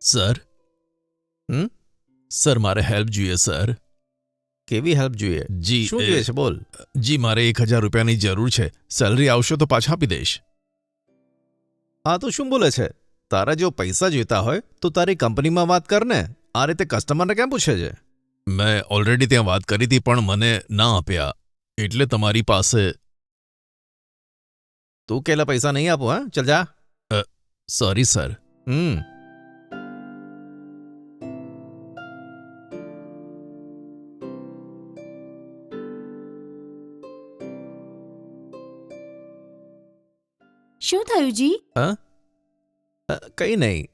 Sir હમ? Sir મારે help જોઈએ sir કેવી હેલ્પ જોઈએ? જી શું જોઈએ છે? બોલ. જી મારે એક હજાર રૂપિયાની જરૂર છે. સેલરી આવશે તો પાછા આપી દઈશ. હા તો શું બોલે છે? તારા જો પૈસા જોઈતા હોય તો તારી કંપનીમાં વાત કર ને. આ રીતે કસ્ટમરને કેમ પૂછે છે? મેં ઓલરેડી ત્યાં વાત કરી હતી પણ મને ના આપ્યા. એટલે તમારી પાસે તું કેલા પૈસા નહીં આપું હા ચલ જા સોરી સર હમ શું થયું જી અ, કંઈ નહીં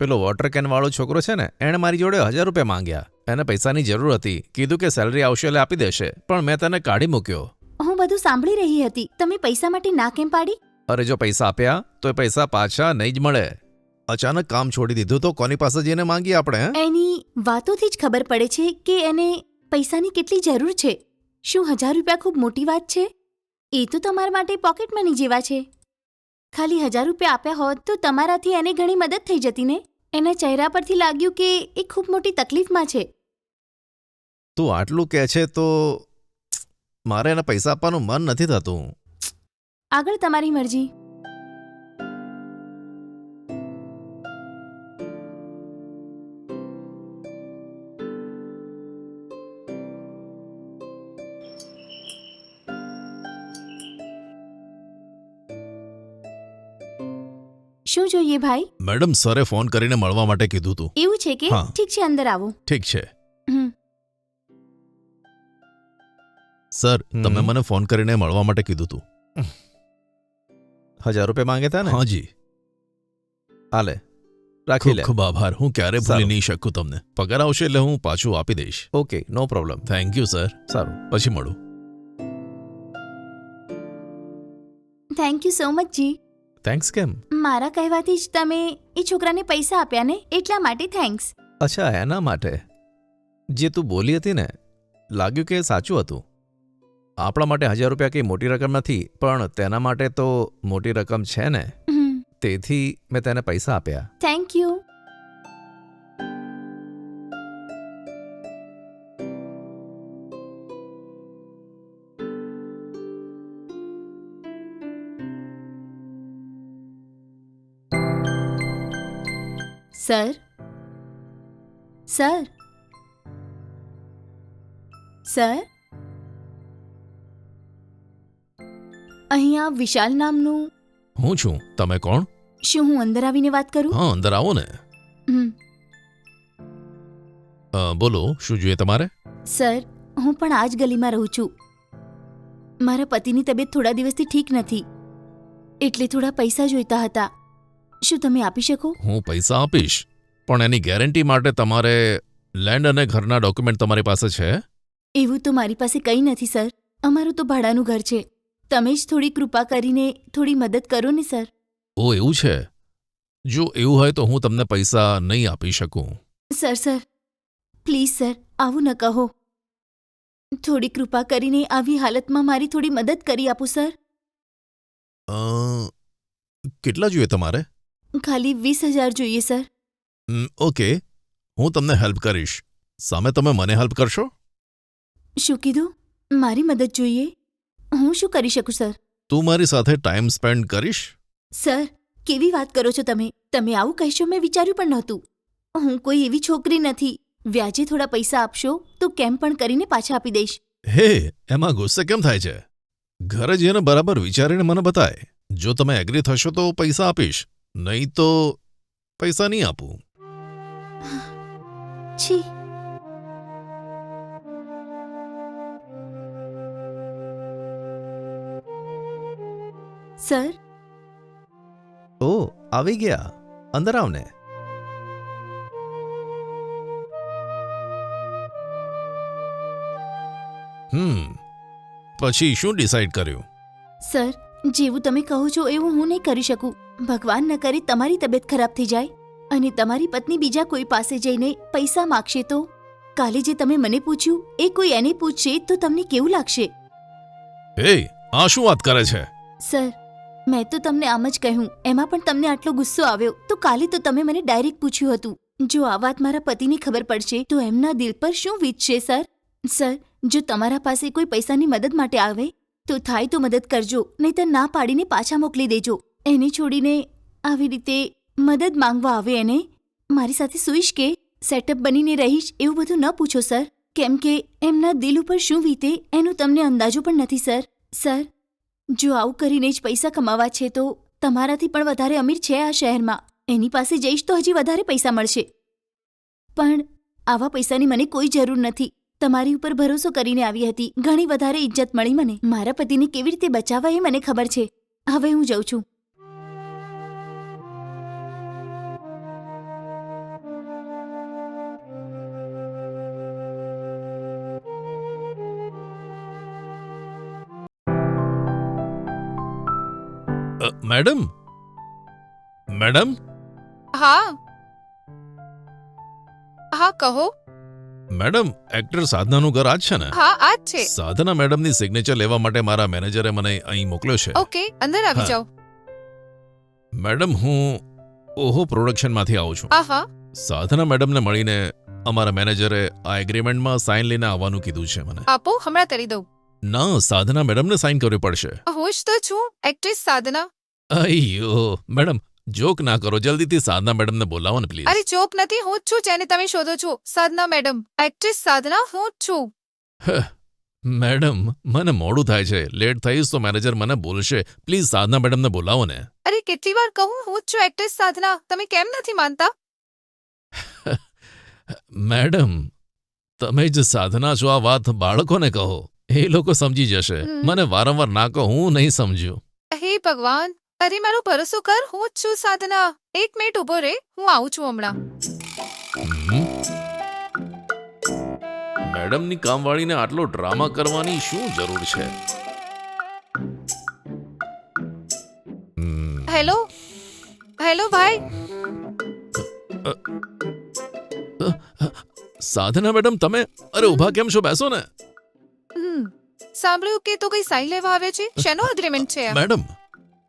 પેલો વોટર કેન વાળો છોકરો છે ને એણે મારી જોડે હજાર રૂપિયા માંગ્યા એને પૈસાની જરૂર હતી કીધું કે સેલરી આવશે એટલે આપી દેશે પણ મેં તને કાઢી મૂક્યો હું બધું સાંભળી રહી હતી. તમે પૈસા માટે ના કેમ પાડી? અરે જો પૈસા આપ્યા તો એ પૈસા પાછા નહીં જ મળે. અચાનક કામ છોડી દીધું તો કોની પાસે જઈને માંગી આપણે હે? એની વાતોથી જ ખબર પડે છે કે એને પૈસાની કેટલી જરૂર છે. શું હજાર રૂપિયા ખૂબ મોટી વાત છે? એ તો તમારા માટે પોકેટ મની જેવા છે. ખાલી હજાર રૂપિયા આપ્યા હોત તો તમારાથી એને ઘણી મદદ થઈ જતી ને? એના ચહેરા પરથી લાગ્યું કે એ ખૂબ મોટી તકલીફમાં છે. તું આટલું કહે છે તો મારે એને પૈસા આપવાનું મન નથી થતું. આગળ તમારી મરજી. શું જોઈએ ભાઈ? મેડમ સરે ફોન કરીને મળવા માટે કીધું હતું એવું છે કે? હા. ઠીક છે અંદર આવો. ઠીક છે. સર તમે મને ફોન કરીને મળવા માટે કીધું હતું હજાર રૂપિયા માંગે તા ને? હા જી. હાલે રાખી લે. ખૂબ આભાર. હું ક્યારે ભૂલી નહીં શકું તમને. પગાર આવશે એટલે હું પાછું આપી દઈશ. Okay no problem. Thank you sir સારું. પછી મળું. થેન્ક યુ સો મચ જી થેન્ક્સ કેમ? મારા કહેવાથી જ તમે એ છોકરાને પૈસા આપ્યા ને એટલા માટે થેન્ક્સ અચ્છા એના માટે? જે તું બોલી હતી ને લાગ્યું કે સાચું હતું. આપણા માટે હજાર રૂપિયા કંઈ મોટી રકમ નથી પણ તેના માટે તો મોટી રકમ છે ને. તેથી મેં તેને પૈસા આપ્યા. Thank you sir sir sir અહીંયા વિશાલ નામનું? હું છું. તમે કોણ? શું હું અંદર આવીને વાત કરું? હા અંદર આવો ને. હમ. અ, બોલો શું જોઈએ તમારે? સર હું પણ આ જ ગલીમાં રહું છું. મારા પતિની તબિયત થોડા દિવસથી ઠીક નથી. એટલે થોડા પૈસા જોઈતા હતા. શું તમે આપી શકો? હું પૈસા આપીશ. પણ એની ગેરંટી માટે તમારે લેન્ડ અને ઘરના ડોક્યુમેન્ટ તમારી પાસે છે? એવું તો મારી પાસે કંઈ નથી સર. અમારું તો ભાડાનું ઘર છે. તમે જ થોડી કૃપા કરીને થોડી મદદ કરો ને સર. ઓ એવું છે? જો એવું હોય તો હું તમને પૈસા નહીં આપી શકું. Sir sir. પ્લીઝ સર આવું ન કહો. થોડી કૃપા કરીને આવી હાલતમાં મારી થોડી મદદ કરી આપો સર. અ, કેટલા જોઈએ તમારે? ખાલી વીસ હજાર જોઈએ સર. ઓકે. હું તમને હેલ્પ કરીશ. સામે તમે મને હેલ્પ કરશો? શું કીધું? મારી મદદ જોઈએ? હું શું કરી શકું સર? તું મારી સાથે ટાઈમ સ્પેન્ડ કરીશ? સર કેવી વાત કરો છો તમે? તમે આવું કહેશો મેં વિચાર્યું પણ નહોતું. હું કોઈ એવી છોકરી નથી. વ્યાજે થોડા પૈસા આપશો તો કેમ પણ કરીને પાછા આપી દઈશ. હે એમાં ગુસ્સે કેમ થાય છે? ઘરે જઈને બરાબર વિચારીને મને બતાય. જો તમે એગ્રી થશો તો પૈસા આપીશ નહીં તો પૈસા નહીં આપું. છી. સર? ઓ આવી ગયા. અંદર આવને. હમ પછી શું ડિસાઈડ કર્યું? સર જેવું તમે કહો છો એવું હું નહીં કરી શકું. ભગવાન ન કરે તમારી તબિયત ખરાબ થઈ જાય અને તમારી પત્ની બીજા કોઈ પાસે જઈને પૈસા માગશે તો? કાલે જે તમે મને પૂછ્યું એ કોઈ એને પૂછશે તો તમને કેવું લાગશે? હે આ શું વાત કરે છે? સર મેં તો તમને આમ જ કહ્યું, એમાં પણ તમને આટલો ગુસ્સો આવ્યો. તો કાલે તો તમે મને ડાયરેક્ટ પૂછ્યું હતું. જો આ વાત મારા પતિની ખબર પડશે, તો એમના દિલ પર શું વીતશે, સર? સર, જો તમારા પાસે કોઈ પૈસાની મદદ માટે આવે, તો થાય તો મદદ કરજો, નહીંતર ના પાડીને પાછા મોકલી દેજો. એને છોડીને આવી રીતે મદદ માંગવા આવે એને? મારી સાથે સુઈશ કે? સેટઅપ બનીને રહીશ, એવું બધું ન પૂછો, સર. કેમ કે એમના દિલ ઉપર શું વીતે, એનો તમને અંદાજો પણ નથી, સર. સર જો આવું કરીને જ પૈસા કમાવા છે તો તમારાથી પણ વધારે અમીર છે આ શહેરમાં. એની પાસે જઈશ તો હજી વધારે પૈસા મળશે. પણ આવા પૈસાની મને કોઈ જરૂર નથી. તમારી ઉપર ભરોસો કરીને આવી હતી. ઘણી વધારે ઇજ્જત મળી મને. મારા પતિને કેવી રીતે બચાવવા એ મને ખબર છે. હવે હું જઉં છું. મેડમ? મેડમ? હા. હા કહો. મેડમ એક્ટર સાધનાનું ઘર આજ છે ને? હા આજ છે. સાધના મેડમની સિગ્નેચર લેવા માટે મારા મેનેજરે મને અહીં મોકલ્યો છે. ઓકે અંદર આવી જાઓ. મેડમ હું ઓહો પ્રોડક્શનમાંથી આવું છું. આહા. સાધના મેડમને મળીને અમારા મેનેજરે આ એગ્રીમેન્ટમાં સાઇન લઈને આવવાનું કીધું છે મને. આપો હમણાં કરી દઉં. ના સાધના મેડમને સાઇન કરવી પડશે. હોશ તો છું એક્ટ્રેસ સાધના. અయ్યો મેડમ જોક ના કરો. જલ્દીથી સાધના મેડમને બોલાવો ને પ્લીઝ અરે જોક નથી હું જ છું જેને તમે શોધો છો. સાધના મેડમ એક્ટ્રેસ સાધના હું જ છું. મેડમ મને મોડું થાય છે. લેટ થઈશ તો મેનેજર મને બોલશે. પ્લીઝ સાધના મેડમને બોલાવો ને. અરે કેટલી વાર કહું હું જ છું એક્ટ્રેસ સાધના. તમે કેમ નથી માનતા? મેડમ તમે જ સાધના છો આ વાત બાળકોને કહો. એ લોકો સમજી જશે. મને વારંવાર ના કહો હું નહીં સમજ્યું. હે ભગવાન અરે મારો ભરોસો કર હું જ છું સાધના. એક મિનિટ ઊભો રે હું આવું છું હમણાં. હમ? મેડમની કામવાળીને આટલો ડ્રામા કરવાની શું જરૂર છે? હેલો? હેલો ભાઈ? સાધના મેડમ તમે અરે ઊભા કેમ છો? બેસો ને. સાંભળ્યું કે તો કઈ સાઈ લેવા આવે છે? શેનો અગ્રીમેન્ટ છે મેડમ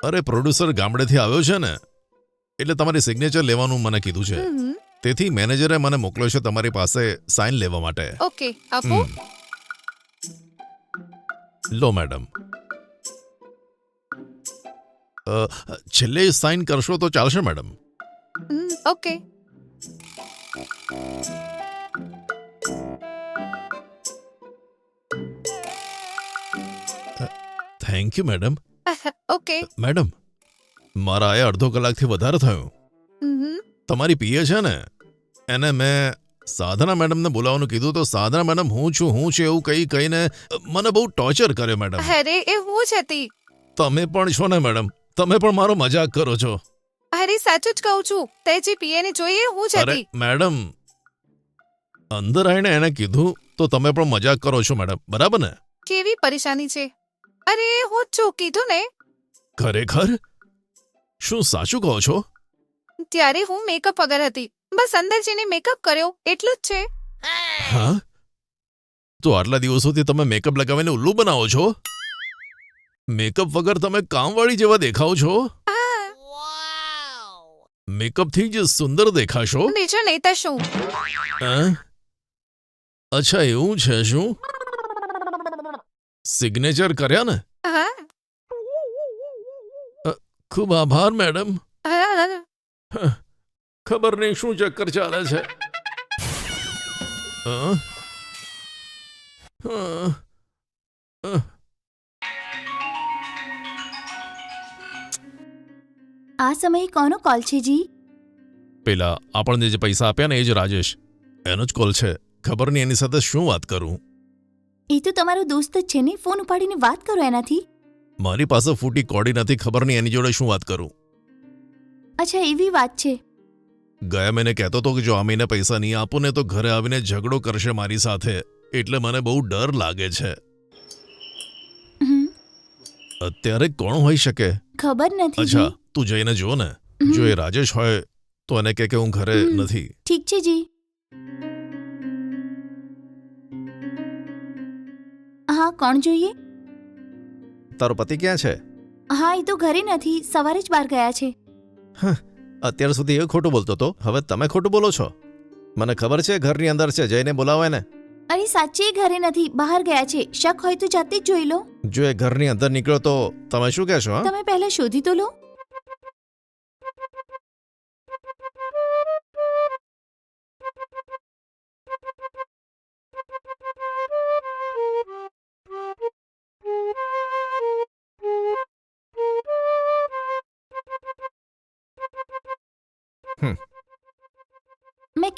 અરે પ્રોડ્યુસર ગામડેથી આવ્યો છે ને એટલે તમારી સિગ્નેચર લેવાનું મને કીધું છે. હમ, તેથી મેનેજરે મને મોકલ્યો છે તમારી પાસે સાઇન લેવા માટે. ઓકે આપો. હમ. લો મેડમ અ, છેલ્લે સાઇન કરશો તો ચાલશે madam hmm, okay. Thank you madam okay madam મારા એ અડધો કલાકથી વધારે થયો. તમારી પીએ છે ને? એને મેં સાધના મેડમને બોલાવવાનું કીધું તો સાધના મેડમ હું છું હું છું એવું કહી કહીને મને બહુ ટોર્ચર કર્યો મેડમ. અરે એ હું જ હતી તમે પણ છો ને મેડમ? તમે પણ મારો મજાક કરો છો. અરે સાચું જ કહું છું. તે જે પીએ ને જોઈએ હું જ અરે હતી મેડમ અંદર આવીને એને કીધું તો તમે પણ મજાક કરો છો મેડમ. બરાબર ને? કેવી પરેશાની છે? અરે હું જ છું. કીધું ને. ખરેખર? શું સાચું કહો છો? ત્યારે હું મેકઅપ વગર હતી. બસ અંદર જઈને મેકઅપ કર્યો. એટલું જ છે. હા? તો આટલા દિવસોથી તમે મેકઅપ લગાવીને ઉલ્લુ બનાવો છો? મેકઅપ વગર તમે કામવાળી જેવા દેખાઓ છો? મેકઅપ મેકઅપથી જ સુંદર દેખાશો? બીજું નહીં તો શું? અચ્છા એવું છે શું? સિગ્નેચર કર્યા ને હા ખૂબ આભાર મેડમ. હા, ખબર નહીં શું ચક્કર ચાલે છે? આ સમયે કોનો કોલ છે જી? પેલા આપણને જે પૈસા આપ્યા ને એ જ રાજેશ. એનો જ કોલ છે. ખબર નહીં એની સાથે શું વાત કરું? એ તો તમારો દોસ્ત જ છે ને? ફોન ઉપાડીને વાત કરો એનાથી. મારી પાસે ફૂટી કોડી નથી ખબર નહીં એની જોડે શું વાત કરું? અચ્છા એવી વાત છે. ગયા મહિને કહેતો હતો કે જો આ મહિને પૈસા નહીં આપો ને તો ઘરે આવીને ઝઘડો કરશે મારી સાથે એટલે મને બહુ ડર લાગે છે. અત્યારે કોણ હોઈ શકે? ખબર નથી. અચ્છા તું જઈને જો ને. જો એ રાજેશ હોય તો એને કે કે હું ઘરે નથી. ઠીક છે જી. હા કોણ જોઈએ? તારો પતિ ક્યાં છે? હા એ તો ઘરે નથી. સવારે જ બહાર ગયા છે. અત્યાર સુધી એ ખોટું બોલતો હતો હવે તમે ખોટું બોલો છો? મને ખબર છે ઘરની અંદર છે જઈને બોલાવે ને અરે સાચે એ ઘરે નથી. બહાર ગયા છે. શક હોય તો જાતે જ જોઈ લો. જો એ ઘરની અંદર નીકળ્યો તો તમે શું કહેશો હા? તમે પહેલા શોધી તો લો.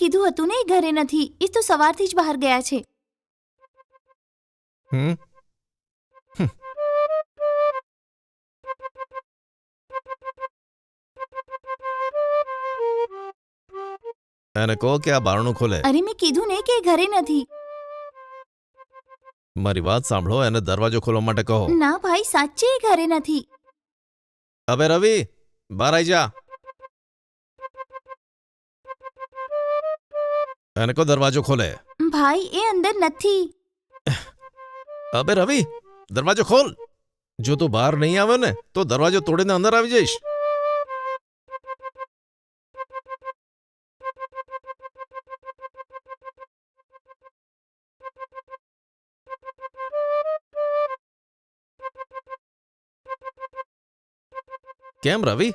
કીધું હતું ને એ ઘરે નથી એ તો સવારથી જ બહાર ગયા છે. હમ? એને કહો કે આ બારણું ખોલે. અરે મેં કીધું ને કે એ ઘરે નથી. મારી વાત સાંભળો એને દરવાજો ખોલવા માટે કહો. ના ભાઈ સાચે એ ઘરે નથી. હવે રવિ બહાર આવી જા. એને કહો દરવાજો ખોલે ભાઈ એ અંદર નથી અબે રવિ દરવાજો ખોલ જો તું બહાર નહીં આવે ને તો દરવાજો તોડીને અંદર આવી જઈશ કેમ રવિ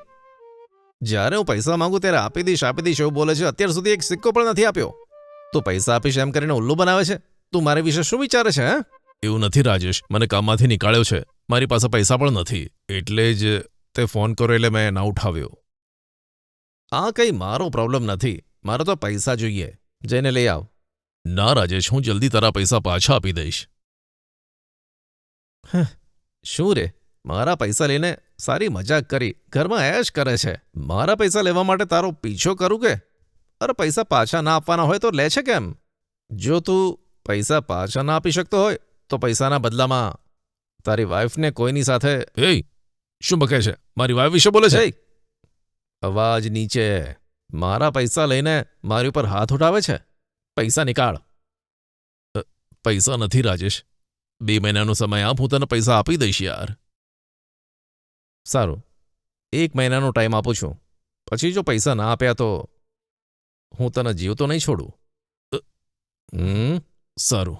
જ્યારે હું પૈસા માંગુ ત્યારે આપી દઈશ આપી દઈશ એવું બોલે છે અત્યાર સુધી એક સિક્કો પણ નથી આપ્યો તું પૈસા આપીશ એમ કરીને ઉલ્લુ બનાવે છે? તું મારે વિશે શું વિચારે છે હે? એવું નથી રાજેશ મને કામમાંથી નીકાળ્યો છે. મારી પાસે પૈસા પણ નથી. એટલે જ તે ફોન કર્યો એટલે મેં ના ઉઠાવ્યો. આ કંઈ મારો પ્રોબ્લેમ નથી. મારે તો પૈસા જોઈએ. જઈને લઈ આવ. ના રાજેશ હું જલ્દી તારા પૈસા પાછા આપી દઈશ. શું રે? મારા પૈસા લઈને સારી મજાક કરી ઘરમાં એશ કરે છે. મારા પૈસા લેવા માટે તારો પીછો કરું કે? અરે પૈસા પાછા ના આપવાના હોય તો લે છે કેમ? જો તું પૈસા પાછા ના આપી શકતો હોય તો પૈસાના બદલામાં તારી વાઈફને કોઈની સાથે એ શું બકે છે? મારી વાઈફ વિશે બોલે છે? અવાજ નીચે. મારા પૈસા લઈને મારી ઉપર હાથ ઉઠાવે છે? પૈસા નીકાળ. પૈસા નથી રાજેશ. બે મહિનાનો સમય આપ હું તને પૈસા આપી દઈશ યાર. સારું. એક મહિનાનો ટાઈમ આપું છું. પછી જો પૈસા ના આપ્યા તો હું તને જીવતો નહીં છોડું? હમ સારું.